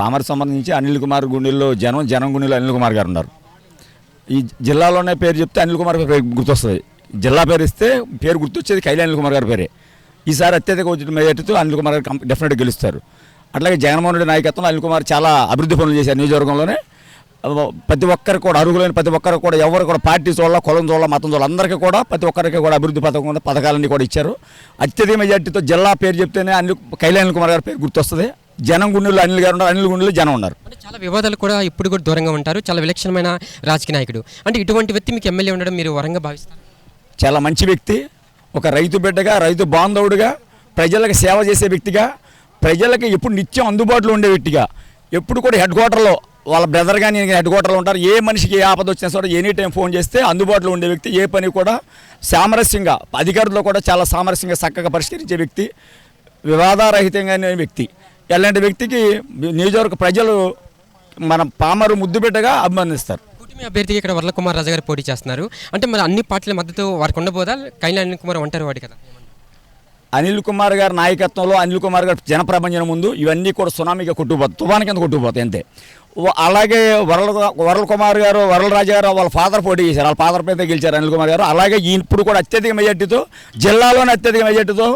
Palmar సంబంధించి అనిల్ కుమార్ గుండెల్లో జనం జనం గుండెల్లో అనిల్ కుమార్ గారు ఉన్నారు. ఈ జిల్లాలోనే పేరు చెప్తే అనిల్ కుమార్ గారి పేరు గుర్తొస్తుంది. జిల్లా పేరు ఇస్తే పేరు గుర్తొచ్చేది కైలా అనిల్ కుమార్ గారి పేరే. ఈసారి అత్యధిక వచ్చిన మెజార్టీతో అనిల్ కుమార్ గారు కం- డెఫినెట్గా గెలుస్తారు. అట్లాగే జగన్మోహన్ రెడ్డి నాయకత్వంలో అనిల్ కుమార్ చాలా అభివృద్ధి పనులు చేశారు నియోజకవర్గంలోనే. ప్రతి ఒక్కరు కూడా అరుగులైన ప్రతి ఒక్కరు కూడా ఎవరు కూడా పార్టీ చూడాల కులం చూడాల మతం చూడాల అందరికీ కూడా ప్రతి ఒక్కరికి కూడా అభివృద్ధి పథకం పథకాలన్నీ కూడా ఇచ్చారు. అత్యధిక మెజార్టీతో జిల్లా పేరు చెప్తేనే అనిల్ కైలాన్ అనిల్ కుమార్ గారి పేరు గుర్తొస్తుంది. జనం గుండెల్లో అనిల్ గారు ఉన్నారు అనిల్ గుండెల్లో జనం ఉన్నారు. అంటే చాలా వివాదాలు కూడా ఇప్పుడు కూడా దూరంగా ఉంటారు చాలా విలక్షణమైన రాజకీయ నాయకుడు. అంటే ఇటువంటి వ్యక్తి మీకు ఎమ్మెల్యే ఉండడం మీరు వరంగా భావిస్తారు? చాలా మంచి వ్యక్తి ఒక రైతు బిడ్డగా రైతు బాంధవుడిగా ప్రజలకు సేవ చేసే వ్యక్తిగా ప్రజలకు ఎప్పుడు నిత్యం అందుబాటులో ఉండే వ్యక్తిగా ఎప్పుడు కూడా హెడ్ క్వార్టర్లో వాళ్ళ బ్రదర్ కానీ హెడ్ క్వార్టర్లో ఉంటారు ఏ మనిషికి ఏ ఆపద వచ్చినా సరే ఎనీ టైం ఫోన్ చేస్తే అందుబాటులో ఉండే వ్యక్తి ఏ పని కూడా సామరస్యంగా అధికారుల్లో కూడా చాలా సామరస్యంగా చక్కగా పరిష్కరించే వ్యక్తి వివాదారహితంగా అనే వ్యక్తి. ఇలాంటి వ్యక్తికి నియోజకవర్గ ప్రజలు మన పామరు ముద్దుబిడ్డగా అభినందిస్తారు కూటమి అభ్యర్థిగా ఇక్కడ వరల కుమార్ రాజు గారు పోటీ చేస్తున్నారు. అంటే మరి అన్ని పార్టీల మద్దతు వారికి ఉండబోదా? కైలా అనిల్ కుమార్ ఒంటారు వాడి కదా. అనిల్ కుమార్ గారి నాయకత్వంలో అనిల్ కుమార్ గారి జనప్రపంచం ముందు ఇవన్నీ కూడా సునామీగా కొట్టుకుపోతాయి. తుఫాను కింద కొట్టుకుపోతాయి అంతే. అలాగే వరల వరల కుమార్ గారు వరల రాజు గారు వాళ్ళ ఫాదర్ పోటీ చేశారు. వాళ్ళ ఫాదర్ పైన గెలిచారు అనిల్ కుమార్ గారు. అలాగే ఇప్పుడు కూడా అత్యధిక మెజార్టీతో జిల్లాలోనే అత్యధిక మెజార్టీతో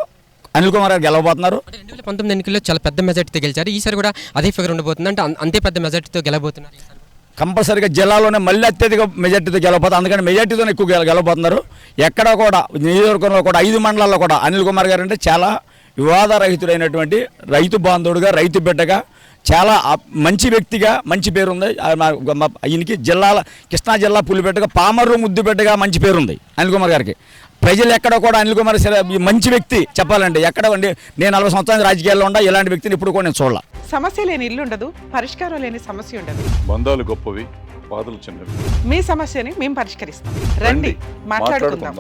అనిల్ కుమార్ గారు గెలవబోతున్నారు. రెండు వేల పంతొమ్మిది ఎన్నికల్లో చాలా పెద్ద మెజార్టీతో గెలిచారు. ఈసారి కూడా అదే ఫిగర్ ఉండబోతుంది అంటే అంతే పెద్ద మెజార్టీతో గెలబోతున్నారు. కంపల్సరీగా జిల్లాలోనే మళ్ళీ అత్యధిక మెజార్టీతో గెలవబోతుంది అందుకని మెజార్టీతో ఎక్కువ గెల గెలవబోతున్నారు. ఎక్కడ కూడా నియోజకవర్గంలో కూడా ఐదు మండలాల్లో కూడా అనిల్ కుమార్ గారు అంటే చాలా వివాదరహితుడైనటువంటి రైతు బాంధవుడుగా రైతు బిడ్డగా చాలా మంచి వ్యక్తిగా మంచి పేరు ఉంది ఆ మా- మా- ఈయనకి జిల్లాల కృష్ణా జిల్లా పులిబిడ్డగా పామర్రు ముద్దుబిడ్డగా మంచి పేరు ఉంది అనిల్ కుమార్ గారికి. ప్రజలు ఎక్కడ కూడా అనిల్ కుమార్ మంచి వ్యక్తి చెప్పాలంటే ఎక్కడ ఉండి నేను నలభై సంవత్సరాల రాజకీయాల్లో ఉండా ఇలాంటి వ్యక్తిని ఇప్పుడు కూడా నేను చూడాల. సమస్య లేని ఇల్లు ఉండదు పరిష్కారం లేని సమస్య ఉండదు. బంధాలు గొప్పవి బాధలు చిన్నవి. మీ సమస్యని మేము పరిష్కరిస్తాం. రండి మాట్లాడుకుందాం.